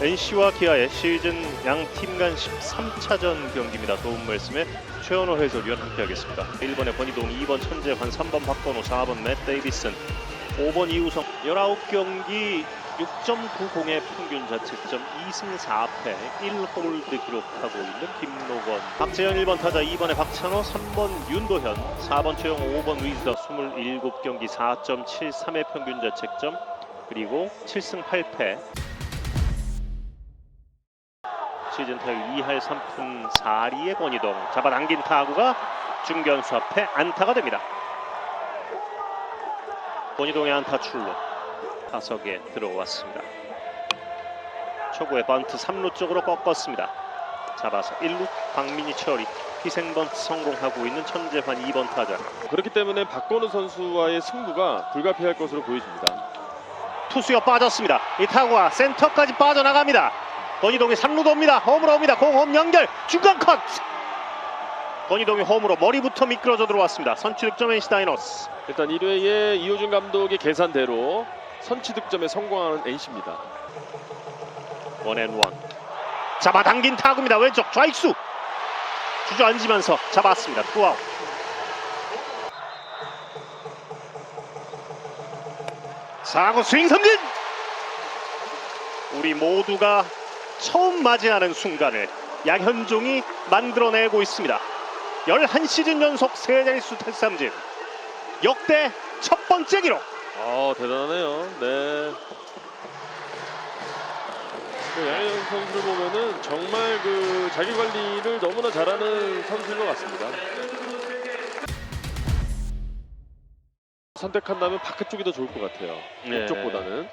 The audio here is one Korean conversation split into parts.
NC와 기아의 시즌 양 팀 간 13차전 경기입니다. 도움 말씀에 최원호 해설위원 함께하겠습니다. 1번에 권희동, 2번 천재환, 3번 박건우, 4번 맷 데이비슨, 5번 이우성 19경기 6.90의 평균 자책점 2승 4패 1홀드 기록하고 있는 김노건 박재현 1번 타자 2번에 박찬호 3번 윤도현 4번 최영호 5번 위즈더 27경기 4.73의 평균 자책점 그리고 7승 8패 시즌 타율 2할 3푼 4리의 권희동 잡아당긴 타구가 중견수 앞에 안타가 됩니다. 권희동의 안타 출루 타석에 들어왔습니다. 초구의 번트 3루 쪽으로 꺾었습니다. 잡아서 1루 박민희 처리 희생 번트 성공하고 있는 천재환 2번 타자 그렇기 때문에 박건우 선수와의 승부가 불가피할 것으로 보여집니다. 투수가 빠졌습니다. 이 타구가 센터까지 빠져나갑니다. 권희동이 3루 돕니다. 홈으로 옵니다. 공홈 연결 중간 컷. 권희동이 홈으로 머리부터 미끄러져 들어왔습니다. 선취 득점 NC 다이노스. 일단 1회에 이호준 감독의 계산대로 선취 득점에 성공하는 NC입니다. 원앤원 잡아당긴 타구입니다. 왼쪽 좌익수 주저앉으면서 잡았습니다. 투아웃. 사구 스윙 삼진. 우리 모두가 처음 맞이하는 순간을 양현종이 만들어내고 있습니다. 11시즌 연속 세 자릿수 탈삼진. 역대 첫 번째 기록. 아 대단하네요. 네. 그 양현 선수를 보면은 정말 그 자기 관리를 너무나 잘하는 선수인 것 같습니다. 선택한다면 바깥 쪽이 더 좋을 것 같아요. 네. 이쪽보다는.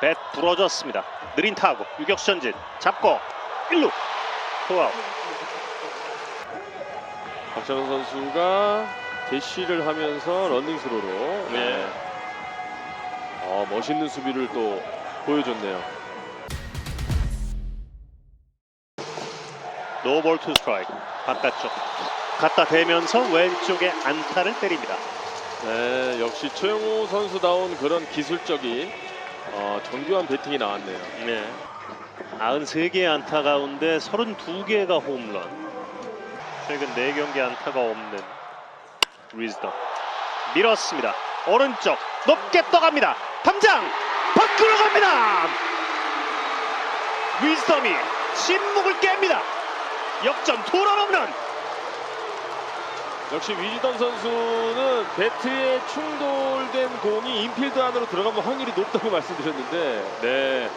뱃 부러졌습니다. 느린 타구 유격수 전진 잡고 1루 투아웃 박찬호 선수가 대시를 하면서 러닝스로로 네. 어, 멋있는 수비를 또 보여줬네요. 노볼 투 스트라이크 바깥쪽 갖다 대면서 왼쪽에 안타를 때립니다. 네, 역시 최영호 선수다운 그런 기술적인 어, 정교한 배팅이 나왔네요. 네. 93개의 안타 가운데 32개가 홈런. 최근 4경기 안타가 없는 리즈더. 밀었습니다. 오른쪽 높게 떠갑니다. 담장 밖으로 갑니다. 위즈덤이 침묵을 깹니다. 역전 투런 홈런. 역시 위지던 선수는 배트에 충돌된 공이 인필드 안으로 들어가면 확률이 높다고 말씀드렸는데 네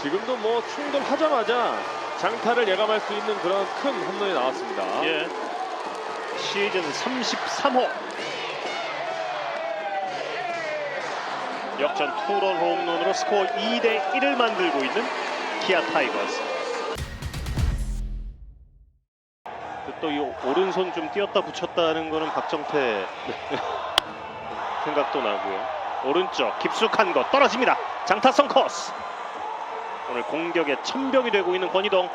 지금도 뭐 충돌하자마자 장타를 예감할 수 있는 그런 큰 홈런이 나왔습니다. 예. 시즌 33호. 역전 투런 홈런으로 스코어 2대 1을 만들고 있는 기아 타이거즈. 또 이 오른손 좀 띄었다 붙였다는 거는 박정태 생각도 나고요. 오른쪽 깊숙한 거 떨어집니다. 장타성 코스. 오늘 공격의 천병이 되고 있는 권희동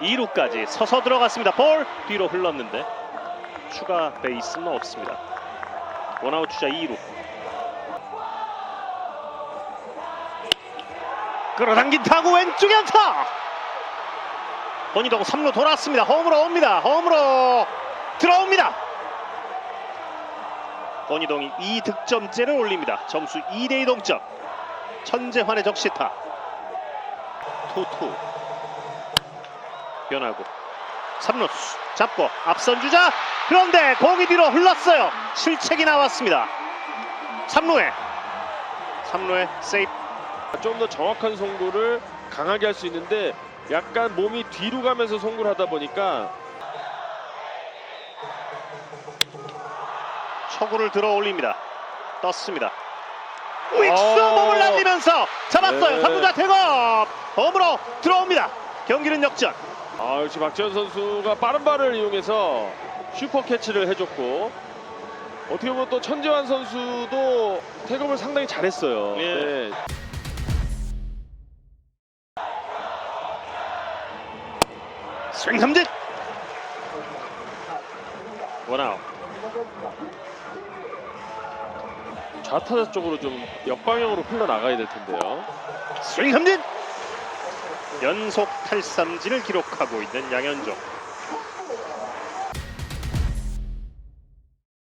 2루까지 서서 들어갔습니다. 볼 뒤로 흘렀는데 추가 베이스는 없습니다. 원아웃 주자 2루. 끌어당긴 타구 왼쪽에 안타. 권희동 3루 돌았습니다. 홈으로 옵니다. 홈으로 들어옵니다. 권희동이 2득점째를 올립니다. 점수 2대2 동점. 천재환의 적시타. 투투. 변하고 3루수 잡고 앞선 주자 그런데 공이 뒤로 흘렀어요 실책이 나왔습니다 3루에 3루에 세이프 좀 더 정확한 송구를 강하게 할 수 있는데 약간 몸이 뒤로 가면서 송구를 하다 보니까 초구를 들어 올립니다 떴습니다 윅스 아. 몸을 날리면서 잡았어요 네. 3루자 태업 홈으로 들어옵니다 경기는 역전 아 역시 박지현 선수가 빠른 발을 이용해서 슈퍼 캐치를 해줬고 어떻게 보면 또 천재환 선수도 태업을 상당히 잘했어요. 예. 네. 스윙 삼진 원아웃 좌타자 쪽으로 좀 역방향으로 흘러 나가야 될 텐데요. 스윙 삼진 연속 탈삼진을 기록하고 있는 양현종.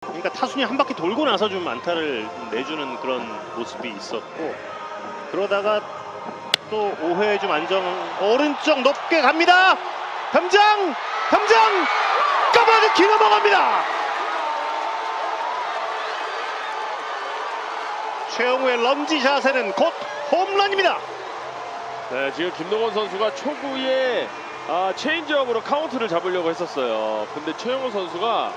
그러니까 타순이 한 바퀴 돌고 나서 좀 안타를 내주는 그런 모습이 있었고 그러다가 또 5회 좀 안정 오른쪽 높게 갑니다. 담장 담장 까마득히 넘어갑니다. 최영우의 런지 자세는 곧 홈런입니다. 네, 지금 김동원 선수가 초구에 아, 체인지업으로 카운트를 잡으려고 했었어요. 근데 최영호 선수가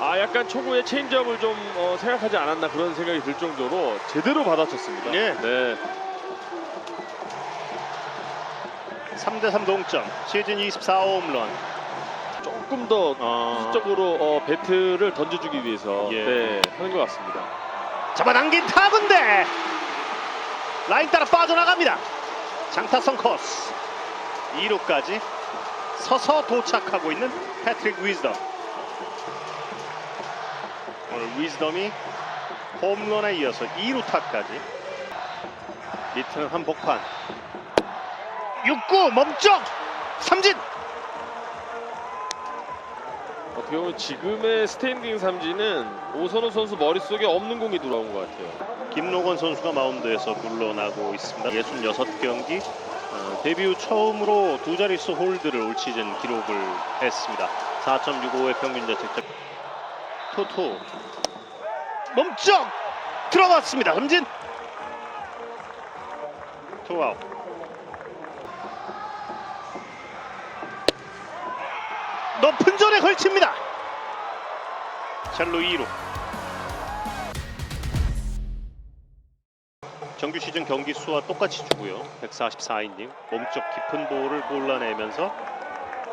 아, 약간 초구에 체인지업을 좀 어, 생각하지 않았나 그런 생각이 들 정도로 제대로 받아쳤습니다. 예. 네. 3대3 동점. 시즌 24홈런. 조금 더 어, 수적으로 어, 배트를 던져주기 위해서 예. 네, 하는 것 같습니다. 잡아당긴 타구인데. 라인 따라 빠져나갑니다. 장타성 코스. 2루까지 서서 도착하고 있는 패트릭 위즈덤. 오늘 위즈덤이 홈런에 이어서 2루타까지. 리트는 한복판 6구 멈쩍 삼진 어떻게 보면 지금의 스탠딩 삼진은 오선호 선수 머릿속에 없는 공이 들어온 것 같아요. 김노건 선수가 마운드에서 물러나고 있습니다. 66경기 어, 데뷔 후 처음으로 두 자릿수 홀드를 올 시즌 기록을 했습니다. 4.65의 평균 자책점. 투투 멈쩍 들어갔습니다. 삼진 투아웃 높은 전에 걸칩니다. 샬로 2루 정규 시즌 경기 수와 똑같이 주고요. 144이닝 몸쪽 깊은 볼을 골라내면서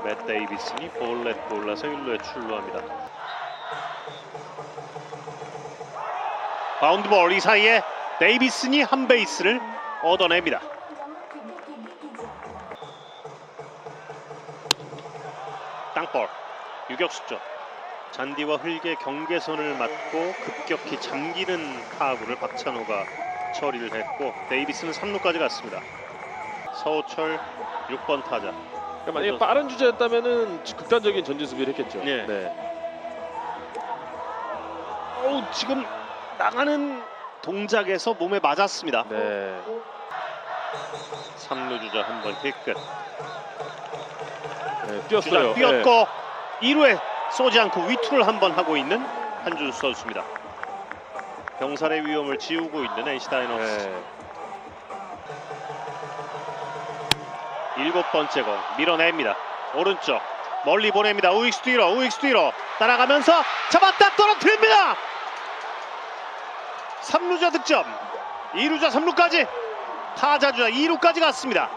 맷 데이비슨이 볼넷 골라서 1루에 출루합니다. 바운드 볼 이 사이에 데이비슨이 한 베이스를 얻어냅니다. 유격수 쪽 잔디와 흙의 경계선을 맞고 급격히 잠기는 타구를 박찬호가 처리를 했고 데이비스는 3루까지 갔습니다. 서호철 6번 타자. 그러니까 만약에 빠른 주자였다면은 극단적인 전진 수비를 했겠죠. 예. 네. 어우, 지금 나가는 동작에서 몸에 맞았습니다. 네. 3루 주자 한번 힐끝. 네, 주자 뛰었어요. 뛰었고 2루에 쏘지 않고 위투를 한번 하고 있는 한준수 선수입니다. 병살의 위험을 지우고 있는 NC 네. 다이노스. 네. 일곱 번째 공 밀어냅니다. 오른쪽 멀리 보냅니다. 우익수 뒤로 우익수 뒤로 따라가면서 잡았다 떨어뜨립니다. 3루자 득점. 2루자 3루까지 타자주자 2루까지 갔습니다.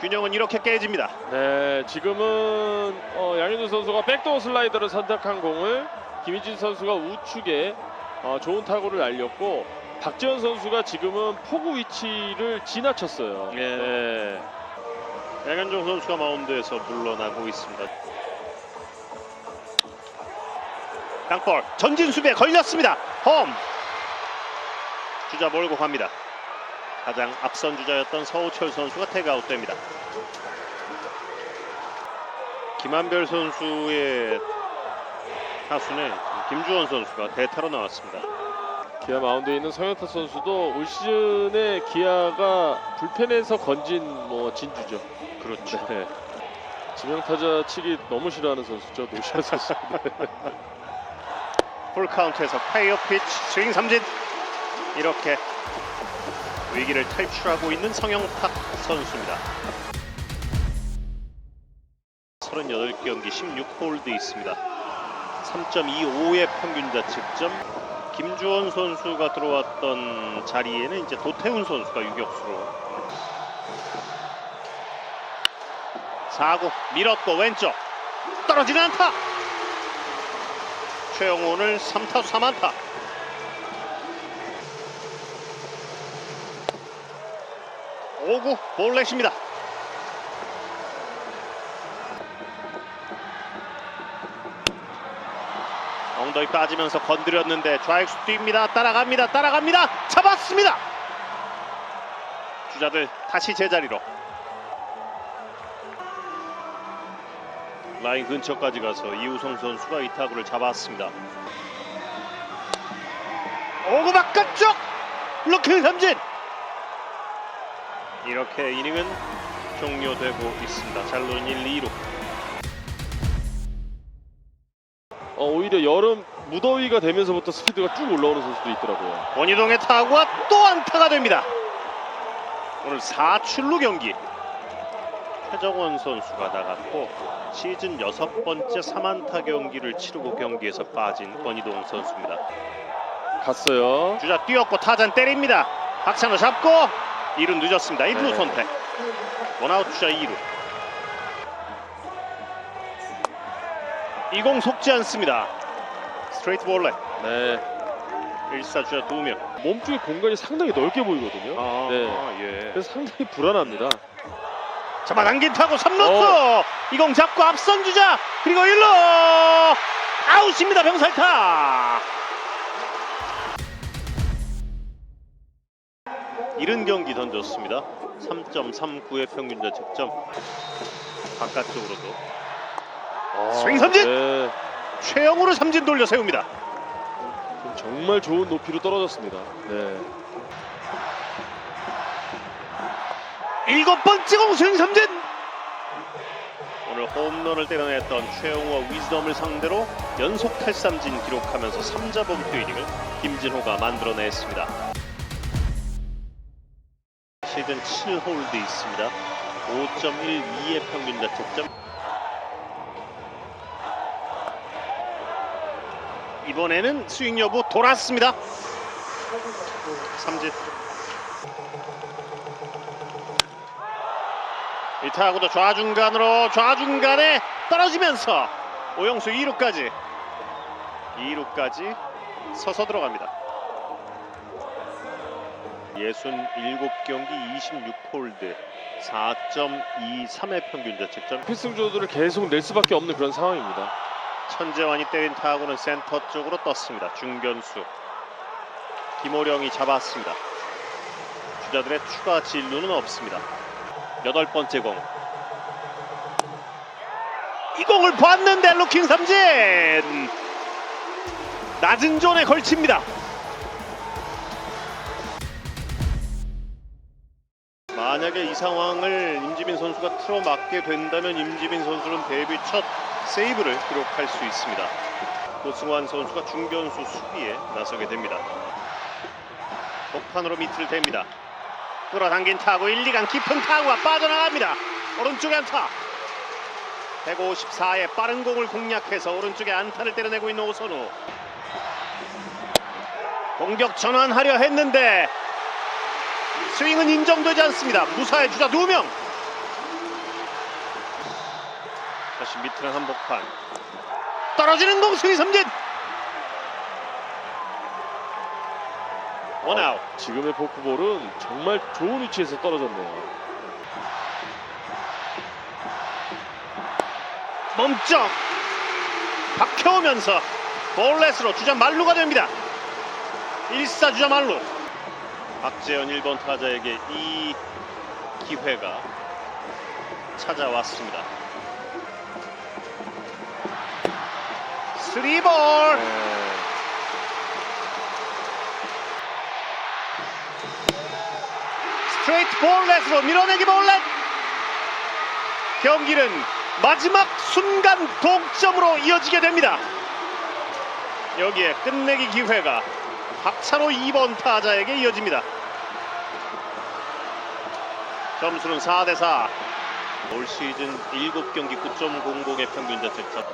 균형은 이렇게 깨집니다. 네, 지금은 어, 양현종 선수가 백도어 슬라이더를 선택한 공을 김희진 선수가 우측에 어, 좋은 타구를 날렸고 박지원 선수가 지금은 포구 위치를 지나쳤어요. 예. 네. 양현종 선수가 마운드에서 물러나고 있습니다. 땅볼 전진 수비에 걸렸습니다. 홈 주자 몰고 갑니다. 가장 앞선 주자였던 서우철 선수가 태그아웃됩니다. 김한별 선수의 타순에 김주원 선수가 대타로 나왔습니다. 기아 마운드에 있는 성현타 선수도 올 시즌에 기아가 불펜에서 건진 뭐 진주죠. 그렇죠. 네. 지명타자 치기 너무 싫어하는 선수죠. 노시아 선수. 풀 카운트에서 파이어 피치 스윙 삼진 이렇게 위기를 탈출하고 있는 성영탁 선수입니다. 38경기 16홀드 있습니다. 3.25의 평균 자책점. 김주원 선수가 들어왔던 자리에는 이제 도태훈 선수가 유격수로 4구 밀었고 왼쪽 떨어지는 안타 오늘 3타수 3안타 오구 볼넷입니다. 엉덩이 빠지면서 건드렸는데 좌익수 뜁니다. 따라갑니다. 따라갑니다. 잡았습니다. 주자들 다시 제자리로. 라인 근처까지 가서 이우성 선수가 이 타구를 잡았습니다. 오구 바깥쪽! 루킹 삼진 이렇게 이닝은 종료되고 있습니다. 잘로는 1, 2루 어, 오히려 여름 무더위가 되면서부터 스피드가 쭉 올라오는 선수도 있더라고요. 원희동의 타구가 또 안타가 됩니다. 오늘 4출루 경기 최정원 선수가 나갔고 시즌 여섯 번째 3안타 경기를 치르고 경기에서 빠진 권희동 선수입니다. 갔어요. 주자 뛰었고 타잔 때립니다. 박찬호 잡고 2루 늦었습니다. 1루 네. 선택. 원아웃 주자 2루. 이공 속지 않습니다. 스트레이트 볼레. 네. 1사 주자 2명. 몸쪽의 공간이 상당히 넓게 보이거든요. 아, 네. 예. 그래서 상당히 불안합니다. 잡아당긴 타고 3루수 이공 잡고 앞선 주자 그리고 1루 아웃입니다 병살타 이른 경기 던졌습니다 3.39의 평균 자책점 바깥쪽으로도 스윙 삼진! 네. 최영우로 삼진 돌려 세웁니다 정말 좋은 높이로 떨어졌습니다. 네. 일곱 번째 공 스윙 삼진 오늘 홈런을 때려냈던 최영우와 위즈덤을 상대로 연속 탈삼진 기록하면서 3자 범퇴 이닝을 김진호가 만들어냈습니다. 시즌 7홀드 있습니다. 5.12의 평균 자책점. 이번에는 스윙 여부 돌았습니다. 삼진. 이 타구도 좌중간으로 좌중간에 떨어지면서 오영수 2루까지 2루까지 서서 들어갑니다. 67경기 26홀드 4.23의 평균 자책점 필승조들을 계속 낼 수밖에 없는 그런 상황입니다. 천재환이 때린 타구는 센터 쪽으로 떴습니다. 중견수 김호령이 잡았습니다. 주자들의 추가 진루는 없습니다. 여덟 번째 공. 이 공을 봤는데 루킹 삼진. 낮은 존에 걸칩니다. 만약에 이 상황을 임지민 선수가 틀어막게 된다면 임지민 선수는 데뷔 첫 세이브를 기록할 수 있습니다. 고승환 선수가 중견수 수비에 나서게 됩니다. 복판으로 밑을 댑니다. 끌어당긴 타구 1, 2간 깊은 타구가 빠져나갑니다. 오른쪽에 안타. 154의 빠른 공을 공략해서 오른쪽에 안타를 때려내고 있는 오선우. 공격 전환하려 했는데 스윙은 인정되지 않습니다. 무사의 주자 2명. 다시 밑으로 한복판. 떨어지는 공 스윙 삼진. 원아웃. 지금의 포크볼은 정말 좋은 위치에서 떨어졌네요. 멈쩍 박혀오면서 볼넷으로 주자 말루가 됩니다 1사 주자 말루 박재현 1번 타자에게 이 기회가 찾아왔습니다. 3볼 네. 스트레이트 볼넷으로 밀어내기 볼넷 경기는 마지막 순간 동점으로 이어지게 됩니다. 여기에 끝내기 기회가 박찬호 2번 타자에게 이어집니다. 점수는 4대4 올 시즌 7경기 9.00의 평균 자책점.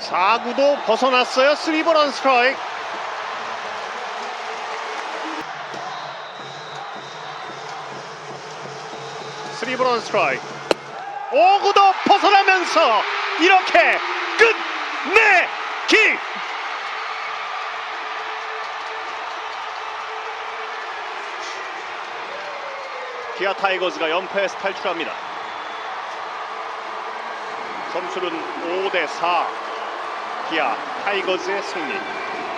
4구도 벗어났어요. 3볼 원 스트라이크. 원 스트라이크. 5구도 벗어나면서 이렇게 끝내 기 기아 타이거즈가 연패에서 탈출합니다. 점수는 5대4 기아 타이거즈의 승리